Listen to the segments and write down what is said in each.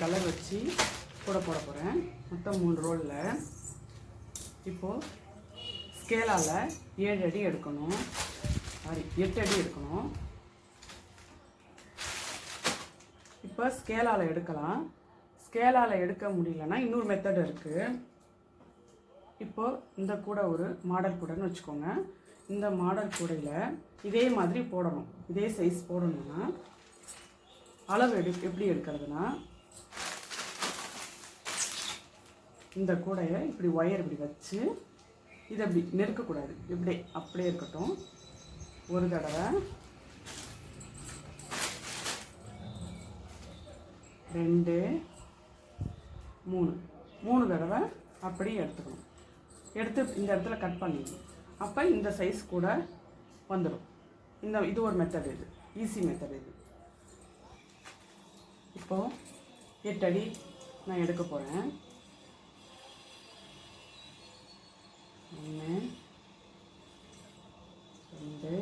Colour வச்சு கூட போட போகிறேன் மொத்தம் மூணு ரோலில் இப்போது ஸ்கேலால் ஏழு அடி எடுக்கணும். சாரி எட்டு அடி எடுக்கணும். இப்போ ஸ்கேலால் எடுக்கலாம். ஸ்கேலால் எடுக்க முடியலன்னா இன்னொரு மெத்தட் இருக்குது இப்போது இந்த கூடை ஒரு மாடல் கூடன்னு வச்சுக்கோங்க. இந்த மாடல் கூடையில் இதே மாதிரி போடணும். இதே சைஸ் போடணும்னா அளவு எடு எப்படி எடுக்கிறதுனா இந்த கூடையை இப்படி ஒயர் இப்படி வச்சு இதை இப்படி நெருக்கக்கூடாது. இப்படி அப்படியே இருக்கட்டும். ஒரு தடவை. ரெண்டு மூணு. மூணு தடவை அப்படியே எடுத்துக்கணும். எடுத்து இந்த இடத்துல கட் பண்ணிடணும். அப்போ இந்த சைஸ் கூட வந்துடும் இந்த இது ஒரு மெத்தட் இது. ஈஸி மெத்தட் இது. இப்போது எட்டு அடி நான் எடுக்க போகிறேன் ஒன்று ரெண்டு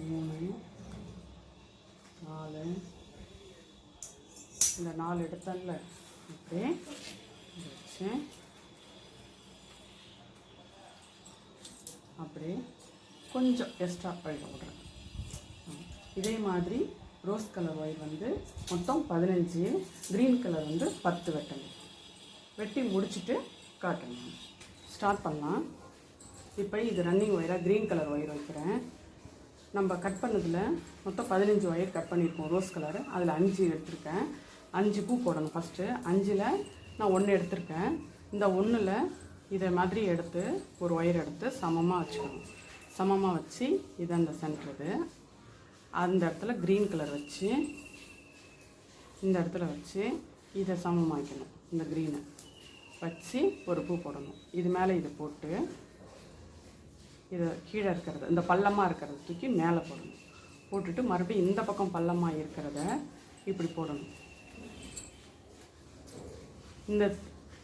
மூணு நாலு. இந்த நாலு எடுத்தல அப்படியே வச்சு. அப்படியே கொஞ்சம் எக்ஸ்ட்ரா அழுக விட்றேன் இதே மாதிரி ரோஸ் கலர் ஒயர் வந்து மொத்தம் பதினஞ்சு. க்ரீன் கலர் வந்து பத்து வெட்டணும். வெட்டி முடிச்சுட்டு காட்டணும். ஸ்டார்ட் பண்ணலாம். இப்போ இது ரன்னிங் ஒயராக க்ரீன் கலர் ஒயர் வைக்கிறேன். நம்ம கட் பண்ணதில் மொத்தம் பதினஞ்சு ஒயர் கட் பண்ணியிருக்கோம் ரோஸ் கலர் அதில் அஞ்சு எடுத்திருக்கேன். அஞ்சு பூ போடணும் ஃபஸ்ட்டு அஞ்சில் நான் ஒன்று எடுத்திருக்கேன். இந்த ஒன்றில் இதை மாதிரி எடுத்து ஒரு ஒயர் எடுத்து சமமாக வச்சுக்கணும். சமமாக வச்சு இதை அந்த சென்டர் அந்த இடத்துல க்ரீன் கலர் வச்சு இந்த இடத்துல வச்சு இதை சமமாக்கணும் இந்த க்ரீனை வச்சு ஒரு பூ போடணும். இது மேலே இதை போட்டு இதை கீழே இருக்கிறது இந்த பள்ளமாக இருக்கிறத தூக்கி மேலே போடணும். போட்டுட்டு மறுபடியும் இந்த பக்கம் பள்ளமாக இருக்கிறத இப்படி போடணும். இந்த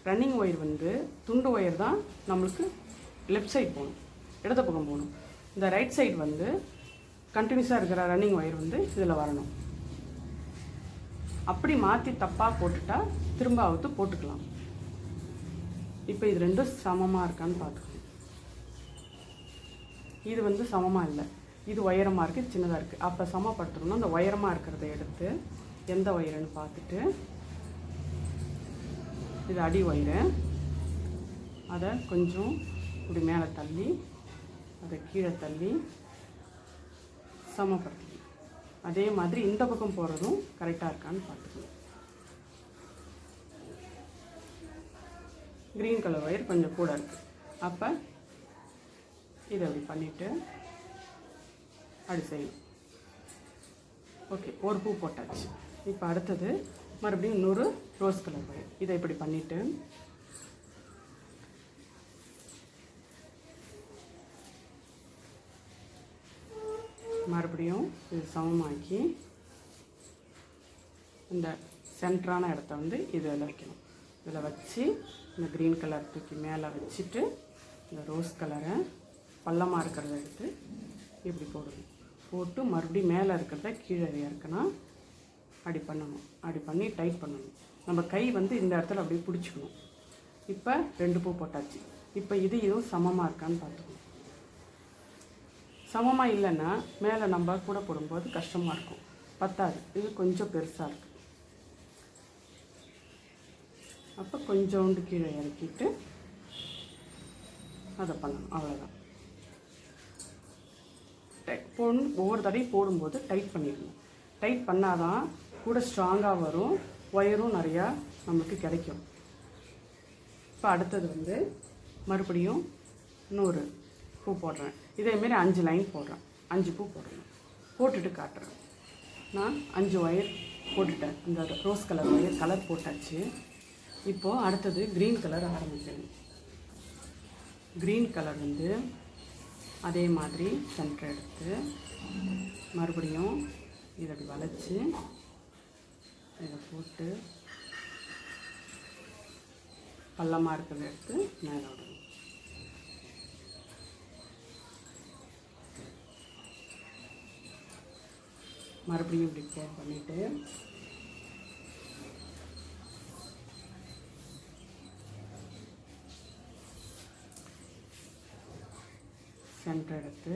ரன்னிங் ஒயர் வந்து துண்டு ஒயர் தான் நம்மளுக்கு லெஃப்ட் சைட் போகணும் இடது பக்கம் போகணும். இந்த ரைட் சைடு வந்து கண்டினியூஸாக இருக்கிற ரன்னிங் ஒயர் வந்து இதில் வரணும். அப்படி மாற்றி தப்பாக போட்டுட்டா திரும்ப அவுத்து போட்டுக்கலாம். இப்போ இது ரெண்டும் சமமாக இருக்கான்னு பார்த்துக்கணும் இது வந்து சமமாக இல்லை. இது உயரமாக இருக்குது சின்னதாக இருக்குது அப்போ சமப்படுத்தணும்னா அந்த உயரமாக இருக்கிறத எடுத்து எந்த ஒயருன்னு பார்த்துட்டு இது அடி ஒயரு அதை கொஞ்சம் இப்படி மேலே தள்ளி அதை கீழே தள்ளி சமப்படுத்தணும் அதே மாதிரி இந்த பக்கம் போகிறதும் கரெக்டாக இருக்கான்னு பார்த்துக்கணும். க்ரீன் கலர் ஒயர் கொஞ்சம் கூட இருக்குது அப்போ இதை அப்படி பண்ணிவிட்டு அப்படி செய்யணும். ஓகே ஒரு பூ போட்டாச்சு. இப்போ அடுத்தது மறுபடியும் இன்னொரு ரோஸ் கலர் ஒயர் இதை இப்படி பண்ணிவிட்டு மறுபடியும் இது சமமாக்கி இந்த சென்டரான இடத்த வந்து இதில் வைக்கணும். இதில் வச்சு இந்த க்ரீன் கலர் தூக்கி மேலே வச்சுட்டு இந்த ரோஸ் கலரை பள்ளமாக இருக்கிறத எடுத்து இப்படி போடணும். போட்டு மறுபடியும் மேலே இருக்கிறத கீழே இறக்கணும் அடி பண்ணணும். அடி பண்ணி டைட் பண்ணணும். நம்ம கை வந்து இந்த இடத்துல அப்படியே பிடிச்சிக்கணும். இப்போ ரெண்டு பூ போட்டாச்சு. இப்போ இது இதுவும் சமமாக இருக்கான்னு பார்த்துக்கணும் சமமாக இல்லைன்னா மேலே நம்ம கூட போடும்போது கஷ்டமாக இருக்கும். பத்தாது. இது கொஞ்சம் பெருசாக இருக்குது அப்போ கொஞ்சோண்டு கீழே இறக்கிட்டு அதை பண்ணணும். அவ்வளோதான் டைட் போடணும் ஒவ்வொரு தடையும் போடும்போது டைட் பண்ணிடணும். டைட் பண்ணாதான் கூட ஸ்ட்ராங்காக வரும். ஒயரும் நிறையா நமக்கு கிடைக்கும். இப்போ அடுத்தது வந்து மறுபடியும் இன்னொரு பூ போடுறேன். இதேமாரி அஞ்சு லைன் போடுறேன். அஞ்சு பூ போடுறேன். போட்டுட்டு காட்டுறேன். நான் அஞ்சு ஒயர் போட்டுட்டேன். இந்த ரோஸ் கலர் ஒயர் கலர் போட்டாச்சு. இப்போது அடுத்தது க்ரீன் கலர் ஆரம்பிக்கணும். க்ரீன் கலர் வந்து அதே மாதிரி சென்டர் எடுத்து மறுபடியும் இதை அப்படி வளைச்சி இதை போட்டு பள்ளமாக இருக்கிறத எடுத்து மேலே விடணும். மறுபடியும் இப்படி கேர் பண்ணிவிட்டு சென்டர் எடுத்து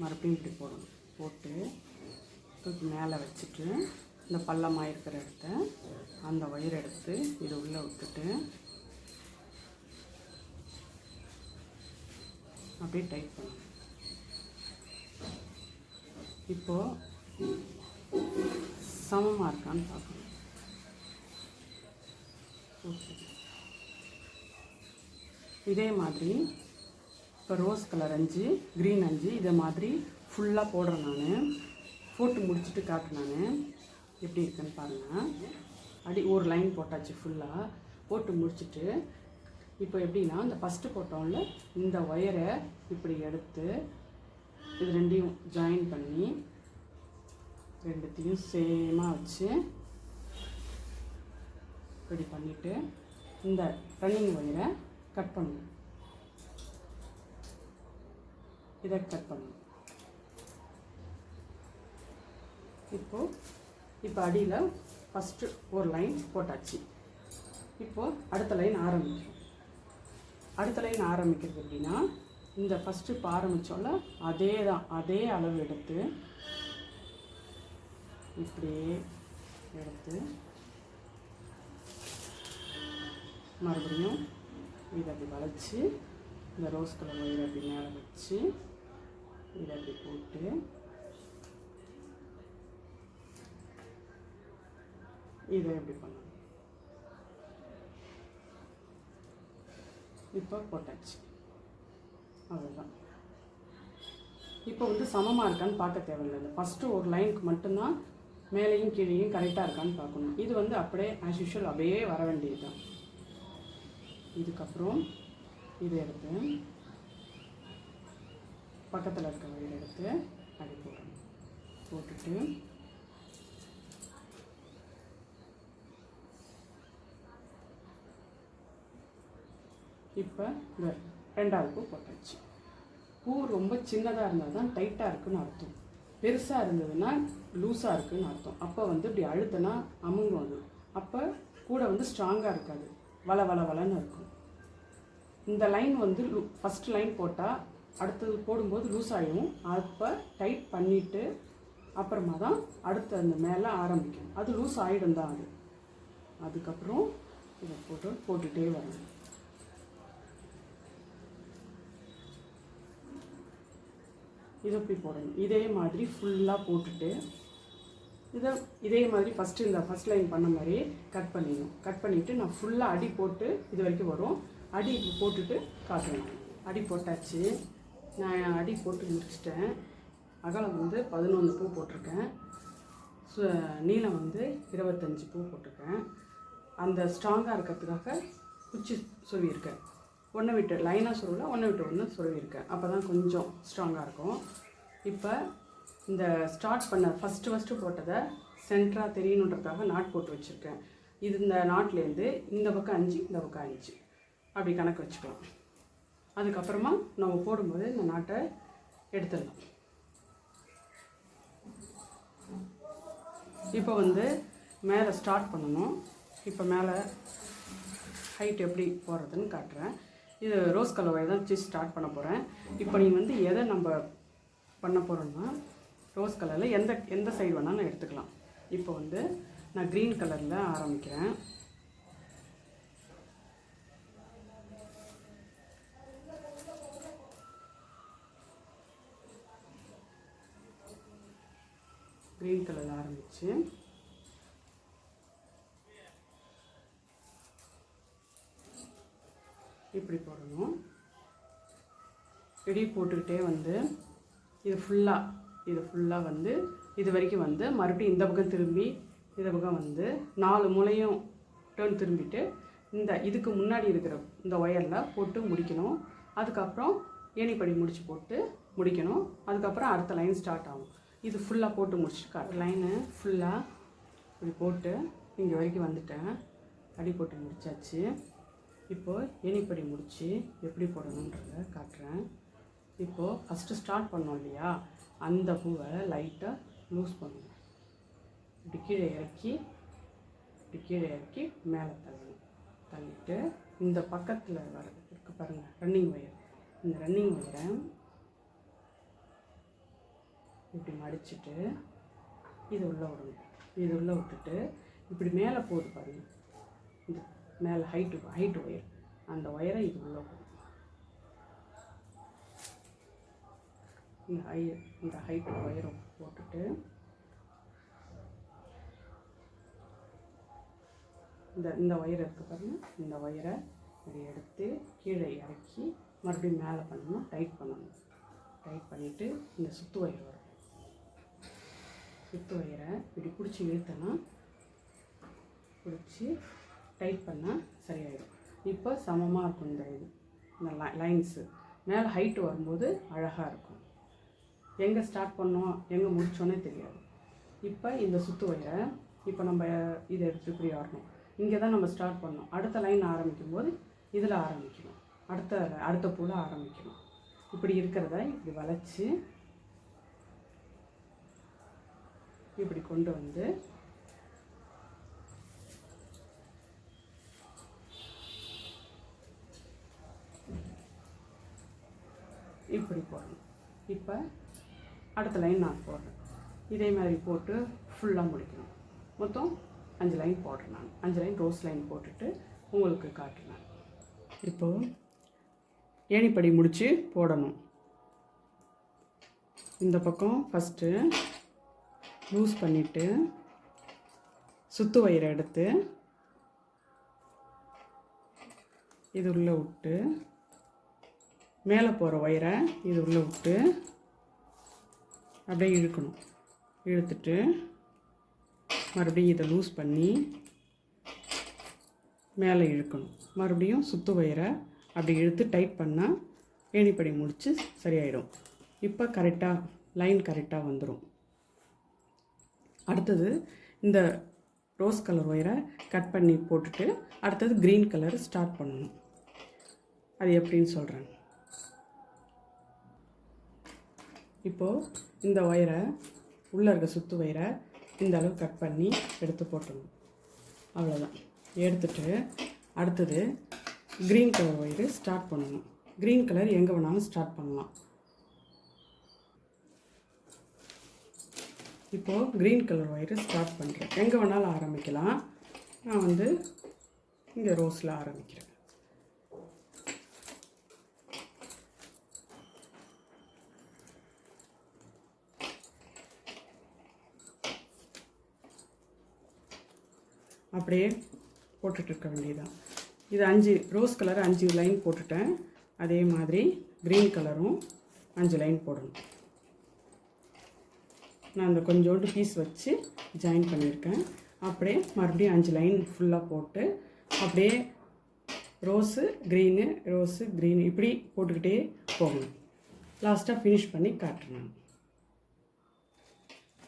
மறுபடியும் இப்படி போடணும். போட்டு தூக்கி மேலே வச்சுட்டு இந்த பள்ளமாக இருக்கிற இடத்த அந்த ஒயர் எடுத்து இது உள்ளே விட்டுட்டு அப்படியே டைட் பண்ணணும். இப்போது சமமாக இருக்கான்னு பார்க்கணும். ஓகே இதே மாதிரி இப்போ ரோஸ் கலர் அஞ்சு க்ரீன் அஞ்சு இதை மாதிரி ஃபுல்லாக போடுறேன் நான். போட்டு முடிச்சுட்டு காட்டுறேன் நான். எப்படி இருக்குன்னு பாருங்கள் அடி ஒரு லைன் போட்டாச்சு ஃபுல்லாக போட்டு முடிச்சுட்டு இப்போ எப்படின்னா இந்த ஃபஸ்ட்டு போட்டோம்ல இந்த ஒயரை இப்படி எடுத்து இது ரெண்டையும் ஜாயின் பண்ணி ரெண்டுத்தையும் சேமாக வச்சு இப்படி பண்ணிவிட்டு இந்த ரன்னிங் ஒயரை கட் பண்ணணும். இதை கட் பண்ணணும். இப்போது இப்போ அடியில் ஃபஸ்ட்டு ஒரு லைன் போட்டாச்சு. இப்போது அடுத்த லைன் ஆரம்பிக்கும் அடுத்த லைன் ஆரம்பிக்கிறது எப்படின்னா இந்த ஃபஸ்ட்டு இப்போ ஆரம்பித்தோம்ல அதே தான் அதே அளவு எடுத்து இப்படியே எடுத்து மறுபடியும் இதை அப்படி வளைச்சி இந்த ரோஸ் கலர் ஒயர் அப்படி மேலே வச்சு இதை அப்படி போட்டு இதை எப்படி பண்ணணும். இப்போ போட்டாச்சு. அவ்வளோதான் இப்போ வந்து சமமாக இருக்கான்னு பார்க்க தேவையில்லை. ஃபஸ்ட்டு ஒரு லைனுக்கு மட்டும்தான் மேலேயும் கீழேயும் கரெக்டாக இருக்கான்னு பார்க்கணும். இது வந்து அப்படியே ஆஸ் யூஷுவல் அப்படியே வர வேண்டியது தான் இதுக்கப்புறம் இதை எடுத்து பக்கத்தில் இருக்க வயல் எடுத்து அடி போடணும். போட்டுட்டு இப்போ இந்த ரெண்டாவது பூ போட்டாச்சு. பூ ரொம்ப சின்னதாக இருந்தால் தான் டைட்டாக இருக்குன்னு அர்த்தம். பெருசாக இருந்ததுன்னா லூஸாக இருக்குதுன்னு அர்த்தம். அப்போ வந்து இப்படி அழுத்தினா அமுங்கும் அது. அப்போ கூட வந்து ஸ்ட்ராங்காக இருக்காது. வள வள வளன்னு இருக்கும். இந்த லைன் வந்து லூ ஃபஸ்ட் லைன் போட்டால் அடுத்தது போடும்போது லூஸ் ஆகிடும் அப்போ டைட் பண்ணிவிட்டு அப்புறமா தான் அடுத்த அந்த மேலே ஆரம்பிக்கும். அது லூஸ் ஆகிடும் தான் அது. அதுக்கப்புறம் இதை போட்டு போட்டுகிட்டே வரணும். இதை இப்படி போடணும். இதே மாதிரி ஃபுல்லாக போட்டுட்டு இதை இதே மாதிரி ஃபஸ்ட்டு இந்த ஃபஸ்ட் லைன் பண்ண மாதிரி கட் பண்ணிடணும். கட் பண்ணிவிட்டு நான் ஃபுல்லாக அடி போட்டு இது வரைக்கும் வரும். அடி போட்டுட்டு காட்டுறேன் அடி போட்டாச்சு. நான் அடி போட்டு முடிச்சிட்டேன். அகலம் வந்து பதினொன்று பூ போட்டிருக்கேன். சு நீளம் வந்து இருபத்தஞ்சி பூ போட்டிருக்கேன். அந்த ஸ்ட்ராங்காக இருக்கிறதுக்காக குச்சி சொருவியிருக்கேன் ஒன்று விட்டு லைனாக சொருவில் ஒன்று விட்டு ஒன்று சொருவியிருக்கேன் அப்போ தான் கொஞ்சம் ஸ்ட்ராங்காக இருக்கும். இப்போ இந்த ஸ்டார்ட் பண்ண ஃபஸ்ட்டு ஃபஸ்ட்டு போட்டதை சென்டராக தெரியணுன்றதுக்காக நாட் போட்டு வச்சுருக்கேன். இது இந்த நாட்லேருந்து இந்த பக்கம் அஞ்சு இந்த பக்கம் அஞ்சு. அப்படி கணக்கு வச்சுக்கலாம் அதுக்கப்புறமா நம்ம போடும்போது இந்த நாட்டை எடுத்துடலாம் இப்போ வந்து மேலே ஸ்டார்ட் பண்ணணும். இப்போ மேலே ஹைட் எப்படி போடுறதுன்னு காட்டுறேன். இது ரோஸ் கலர் தான் வச்சு ஸ்டார்ட் பண்ண போகிறேன் இப்போ நீங்கள் வந்து எதை நம்ம பண்ண போகிறோன்னா ரோஸ் கலரில் எந்த எந்த சைடு வேணாலும் எடுத்துக்கலாம். இப்போ வந்து நான் க்ரீன் கலரில் ஆரம்பிக்கிறேன். க்ரீன் கலரில் ஆரம்பித்து இப்படி போடணும். இடி போட்டுக்கிட்டே வந்து இது ஃபுல்லாக இது ஃபுல்லாக வந்து இது வரைக்கும் வந்து மறுபடியும் இந்த பக்கம் திரும்பி இந்த பக்கம் வந்து நாலு முளையும் டேர்ன் திரும்பிட்டு இந்த இதுக்கு முன்னாடி இருக்கிற இந்த ஒயரில் போட்டு முடிக்கணும். அதுக்கப்புறம் ஏணிப்படி முடிச்சு போட்டு முடிக்கணும். அதுக்கப்புறம் அடுத்த லைன் ஸ்டார்ட் ஆகும். இது ஃபுல்லாக போட்டு முடிச்சுட்டு லைனு ஃபுல்லாக இப்படி போட்டு இங்கே வரைக்கும் வந்துட்டேன். அடி போட்டு முடிச்சாச்சு. இப்போது ஏணிப்படி முடித்து எப்படி போடணுன்றத காட்டுறேன். இப்போது ஃபஸ்ட்டு ஸ்டார்ட் பண்ணோம் இல்லையா? அந்த பூவை லைட்டாக லூஸ் பண்ணணும் இப்படி கீழே இறக்கி இப்படி கீழே இறக்கி மேலே தள்ளணும். தள்ளிட்டு இந்த பக்கத்தில் வர இருக்கு பாருங்கள் ரன்னிங் ஒயர் இந்த ரன்னிங் ஒயரை இப்படி மடிச்சுட்டு இது உள்ளே விடணும். இது உள்ளே விட்டுட்டு இப்படி மேலே போகுது பாருங்கள் இது மேலே ஹைட்டு ஹைட்டு ஒயர் அந்த ஒயரை இது உள்ளே இந்த ஹை இந்த ஹைட் ஒயரை போட்டுட்டு இந்த இந்த ஒயர் இருக்குது பாருங்கள் இந்த ஒயரை இதை எடுத்து கீழே இறக்கி மறுபடியும் மேலே பண்ணணும் டைட் பண்ணணும். டைட் பண்ணிவிட்டு இந்த சுத்து ஒயர் வரும். சுத்து ஒயரை இப்படி பிடிச்சி இழுத்தனா பிடிச்சி டைட் பண்ணால் சரியாயிடும். இப்போ சமமாக இருக்கும் இந்த இது இந்த லைன்ஸு மேலே ஹைட்டு வரும்போது அழகாக இருக்கும். எங்கே ஸ்டார்ட் பண்ணோம் எங்கே முடித்தோன்னே தெரியாது. இப்போ இந்த சுத்து ஒயரை இப்போ நம்ம இதை எடுத்து இப்படி ஆடணும் இங்கே தான் நம்ம ஸ்டார்ட் பண்ணோம். அடுத்த லைன் ஆரம்பிக்கும் போது இதில் ஆரம்பிக்கணும். அடுத்த அடுத்த பூவில் ஆரம்பிக்கணும். இப்படி இருக்கிறத இப்படி வளைச்சி இப்படி கொண்டு வந்து இப்படி போடணும். இப்போ அடுத்த லைன் நான் போடுறேன். இதே மாதிரி போட்டு ஃபுல்லாக முடிக்கணும். மொத்தம் அஞ்சு லைன் போடுறேன் நான். அஞ்சு லைன் ரோஸ் லைன் போட்டுட்டு உங்களுக்கு காட்டுறேன் இப்போது ஏணிப்படி முடித்து போடணும். இந்த பக்கம் ஃபஸ்ட்டு லூஸ் பண்ணிவிட்டு சுத்து வயிறை எடுத்து இது உள்ளே விட்டு மேலே போகிற ஒயரை இது உள்ளே விட்டு அப்படியே இழுக்கணும். இழுத்துட்டு மறுபடியும் இதை லூஸ் பண்ணி மேலே இழுக்கணும். மறுபடியும் சுத்து வயரை அப்படி இழுத்து டைட் பண்ணால் ஏணிப்படி முடித்து சரியாயிடும். இப்போ கரெக்டாக லைன் கரெக்டாக வந்துடும் அடுத்தது இந்த ரோஸ் கலர் ஒயரை கட் பண்ணி போட்டுட்டு அடுத்தது க்ரீன் கலர் ஸ்டார்ட் பண்ணணும். அது எப்படின்னு சொல்கிறேன் இப்போது இந்த ஒயரை உள்ளே இருக்க சுற்று ஒயரை இந்த அளவு கட் பண்ணி எடுத்து போட்டுடணும். அவ்வளோதான் எடுத்துட்டு அடுத்தது க்ரீன் கலர் ஒயரு ஸ்டார்ட் பண்ணணும். க்ரீன் கலர் எங்கே வேணாலும் ஸ்டார்ட் பண்ணலாம். இப்போது க்ரீன் கலர் ஒயரு ஸ்டார்ட் பண்ணுறேன் எங்கே வேணாலும் ஆரம்பிக்கலாம். நான் வந்து இங்கே ரோஸில் ஆரம்பிக்கிறேன். அப்படியே போட்டுட்டு இருக்க வேண்டியதான் இது அஞ்சு ரோஸ் கலர் அஞ்சு லைன் போட்டுட்டேன். அதே மாதிரி க்ரீன் கலரும் அஞ்சு லைன் போடணும். நான் அந்த கொஞ்சோண்டு பீஸ் வச்சு ஜாயின் பண்ணியிருக்கேன். அப்படியே மறுபடியும் அஞ்சு லைன் ஃபுல்லாக போட்டு அப்படியே ரோஸு க்ரீனு ரோஸு க்ரீனு இப்படி போட்டுக்கிட்டே போகணும். லாஸ்ட்டாக ஃபினிஷ் பண்ணி காட்டுறேன்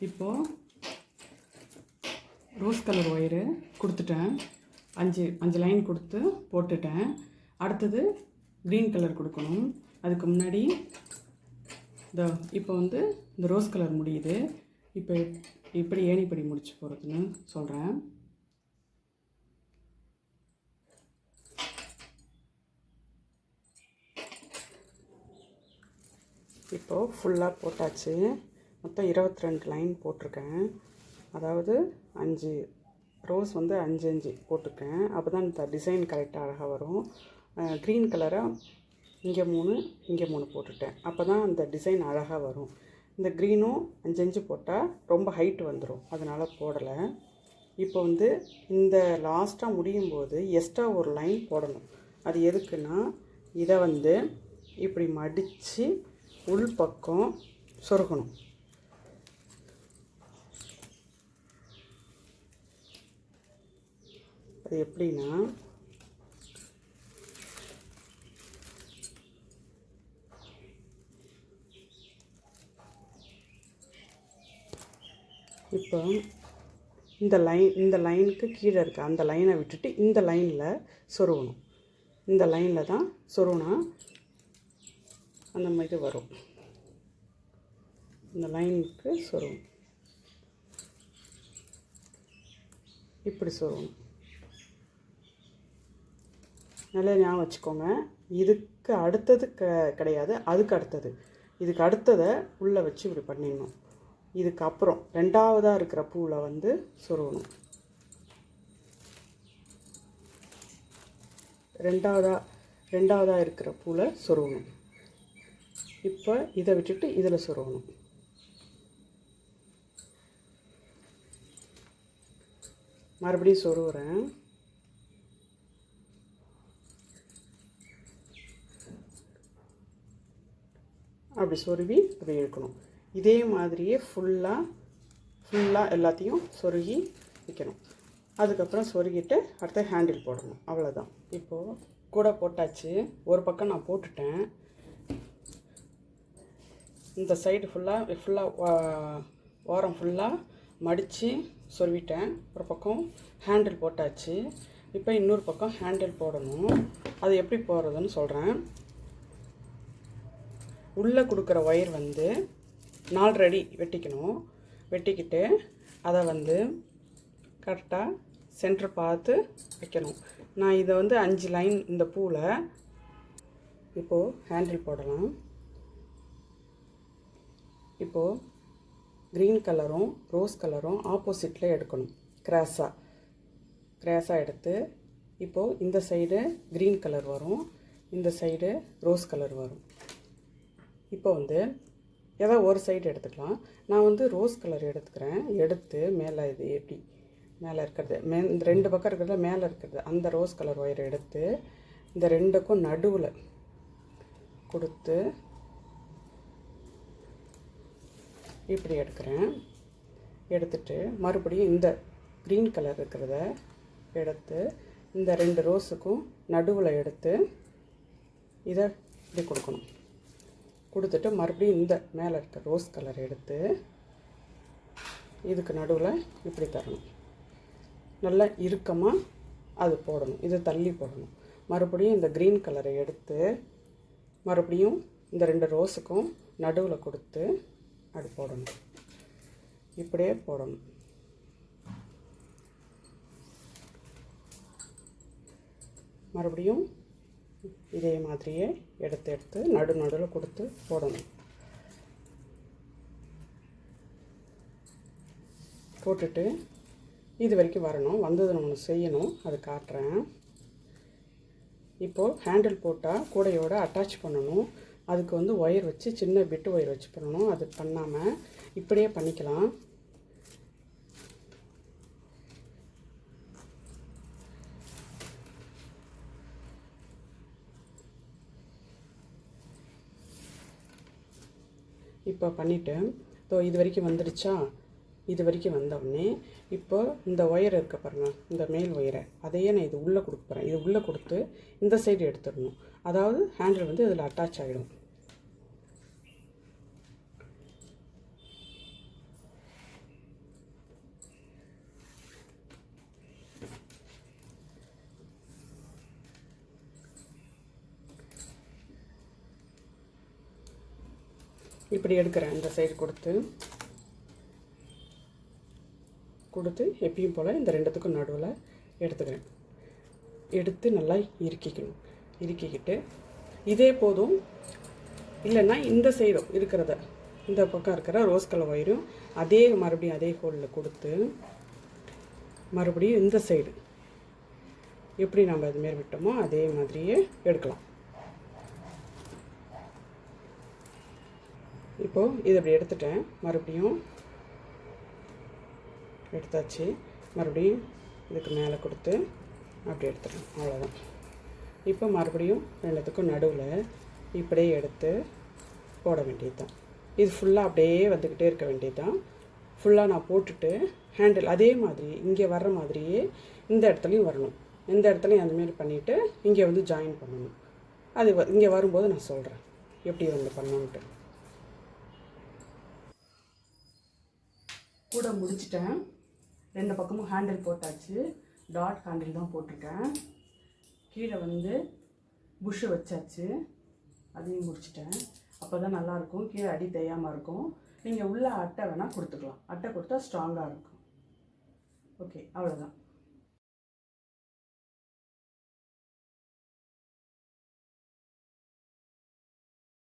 இப்போது ரோஸ் கலர் ஒயரு கொடுத்துட்டேன். அஞ்சு அஞ்சு லைன் கொடுத்து போட்டுட்டேன். அடுத்தது க்ரீன் கலர் கொடுக்கணும். அதுக்கு முன்னாடி இந்த இப்போ வந்து இந்த ரோஸ் கலர் முடியுது. இப்போ இப்படி ஏணிப்படி முடிச்சு போகிறதுன்னு சொல்கிறேன் இப்போது ஃபுல்லாக போட்டாச்சு. மொத்தம் இருபத்தி ரெண்டு லைன் போட்டிருக்கேன். அதாவது அஞ்சு ரோஸ் வந்து அஞ்சு அஞ்சு போட்டிருக்கேன். அப்போ தான் இந்த டிசைன் கரெக்டாக அழகாக வரும். க்ரீன் கலரை இங்கே மூணு இங்கே மூணு போட்டுட்டேன். அப்போ தான் அந்த டிசைன் அழகாக வரும். இந்த க்ரீனும் அஞ்சு அஞ்சு போட்டால் ரொம்ப ஹைட் வந்துடும் அதனால் போடலை. இப்போ வந்து இந்த லாஸ்ட்டாக முடியும் போது எக்ஸ்ட்ரா ஒரு லைன் போடணும். அது எதுக்குன்னா இதை வந்து இப்படி மடித்து உள் பக்கம் சொருகணும். அது எப்படின்னா இப்போ இந்த லைன் இந்த லைனுக்கு கீழே இருக்க அந்த லைனை விட்டுட்டு இந்த லைனில் சொருவணும் இந்த லைனில் தான் சொருவினா அந்த மாதிரி வரும். இந்த லைனுக்கு சொருவணும் இப்படி சொருகணும். நல்லா ஞாபகம் வச்சுக்கோங்க. இதுக்கு அடுத்தது க கிடையாது. அதுக்கு அடுத்தது. இதுக்கு அடுத்ததை உள்ளே வச்சு இப்படி பண்ணிடணும். இதுக்கப்புறம் ரெண்டாவதாக இருக்கிற பூவில் வந்து சொருகணும். ரெண்டாவதாக ரெண்டாவதாக இருக்கிற பூவில் சொருகணும். இப்போ இதை விட்டுட்டு இதில் சொருகணும். மறுபடியும் சொருகிறேன். அப்படி சொருகி அப்படி இழுக்கணும் இதே மாதிரியே ஃபுல்லாக ஃபுல்லாக எல்லாத்தையும் சொருகி வைக்கணும். அதுக்கப்புறம் சொருகிட்டு அடுத்த ஹேண்டில் போடணும். அவ்வளோதான் இப்போது கூட போட்டாச்சு. ஒரு பக்கம் நான் போட்டுட்டேன். இந்த சைடு ஃபுல்லாக ஃபுல்லாக ஓரம் ஃபுல்லாக மடித்து சொருவிட்டேன் ஒரு பக்கம் ஹேண்டில் போட்டாச்சு. இப்போ இன்னொரு பக்கம் ஹேண்டில் போடணும். அது எப்படி போடுறதுன்னு சொல்கிறேன் உள்ளே கொடுக்குற ஒயர் வந்து நாலு அடி வெட்டிக்கணும். வெட்டிக்கிட்டு அதை வந்து கரெக்டாக சென்டர் பார்த்து வைக்கணும். நான் இதை வந்து அஞ்சு லைன் இந்த பூவில் இப்போது ஹேண்டில் போடலாம். இப்போது க்ரீன் கலரும் ரோஸ் கலரும் ஆப்போசிட்டில் எடுக்கணும். கிராஸாக கிராஸாக எடுத்து இப்போது இந்த சைடு க்ரீன் கலர் வரும். இந்த சைடு ரோஸ் கலர் வரும். இப்போ வந்து ஏதோ ஒரு சைடு எடுத்துக்கலாம். நான் வந்து ரோஸ் கலர் எடுத்துக்கிறேன். எடுத்து மேலே இது எப்படி? மேலே இருக்கிறது. மே இந்த ரெண்டு பக்கம் இருக்கிறது மேலே இருக்கிறது. அந்த ரோஸ் கலர் ஒயரை எடுத்து இந்த ரெண்டுக்கும் நடுவில் கொடுத்து இப்படி எடுக்கிறேன். எடுத்துட்டு மறுபடியும் இந்த க்ரீன் கலர் இருக்கிறத எடுத்து இந்த ரெண்டு ரோஸுக்கும் நடுவில் எடுத்து இதை இப்படி கொடுக்கணும். கொடுத்துட்டு மறுபடியும் இந்த மேலே இருக்க ரோஸ் கலர் எடுத்து இதுக்கு நடுவில் இப்படி தரணும். நல்லா இறுக்கமாக அது போடணும். இது தள்ளி போடணும். மறுபடியும் இந்த க்ரீன் கலரை எடுத்து மறுபடியும் இந்த ரெண்டு ரோஸுக்கும் நடுவில் கொடுத்து அது போடணும். இப்படியே போடணும். மறுபடியும் இதே மாதிரியே எடுத்து எடுத்து நடு நடுவில் கொடுத்து போடணும். போட்டுட்டு இது வரைக்கும் வரணும். வந்தது நம்ம செய்யணும். அது காட்டுறேன். இப்போது ஹேண்டில் போட்டால் கூடையோடு அட்டாச் பண்ணணும். அதுக்கு வந்து ஒயர் வச்சு சின்ன பிட்டு ஒயர் வச்சு பண்ணணும். அது பண்ணாமல் இப்படியே பண்ணிக்கலாம். இப்போ பண்ணிவிட்டேன் ஸோ இது வரைக்கும் வந்துடுச்சா? இது வரைக்கும் வந்தவுடனே இப்போ இந்த ஒயர் இருக்க பாருங்கள் இந்த மேல் ஒயரை அதையே நான் இது உள்ளே கொடுக்க போகிறேன் இது உள்ளே கொடுத்து இந்த சைடு எடுத்துடணும். அதாவது ஹேண்டில் வந்து இதில் அட்டாச் ஆகிடும் இப்படி எடுக்கிறேன் இந்த சைடு கொடுத்து கொடுத்து எப்பயும் போல் இந்த ரெண்டுத்துக்கும் நடுவில் எடுத்துக்கிறேன். எடுத்து நல்லா இறுக்கிக்கணும். இறுக்கிக்கிட்டு இதே போதும். இல்லைன்னா இந்த சைடும் இருக்கிறத இந்த பக்கம் இருக்கிற ரோஸ் கலர் ஒயரும் அதே மறுபடியும் அதே ஹோலில் கொடுத்து மறுபடியும் இந்த சைடு எப்படி நம்ம அதுமாரி விட்டோமோ அதே மாதிரியே எடுக்கலாம். இப்போது இது அப்படி எடுத்துட்டேன். மறுபடியும் எடுத்தாச்சு. மறுபடியும் இதுக்கு மேலே கொடுத்து அப்படி எடுத்துட்டேன். அவ்வளோதான் இப்போ மறுபடியும் ரெண்டுத்துக்கும் நடுவில் இப்படியே எடுத்து போட வேண்டியது தான் இது ஃபுல்லாக அப்படியே வந்துக்கிட்டே இருக்க வேண்டியது தான் ஃபுல்லாக நான் போட்டுட்டு ஹேண்டில் அதே மாதிரி இங்கே வர்ற மாதிரியே இந்த இடத்துலையும் வரணும். இந்த இடத்துலையும் அந்தமாரி பண்ணிவிட்டு இங்கே வந்து ஜாயின் பண்ணணும். அது வ- இங்கே வரும்போது நான் சொல்கிறேன் எப்படி வந்து பண்ணணுன்ட்டு கூட முடிச்சிட்டேன். ரெண்டு பக்கமும் ஹேண்டில் போட்டாச்சு. டாட் ஹேண்டில் தான் போட்டிருக்கேன். கீழே வந்து புஷ்ஷு வச்சாச்சு. அதையும் முடிச்சிட்டேன். அப்போ தான் நல்லாயிருக்கும். கீழே அடி தேயாமல் இருக்கும். நீங்கள் உள்ள அட்டை வேணால் கொடுத்துக்கலாம். அட்டை கொடுத்தா ஸ்ட்ராங்காக இருக்கும். ஓகே அவ்வளோதான்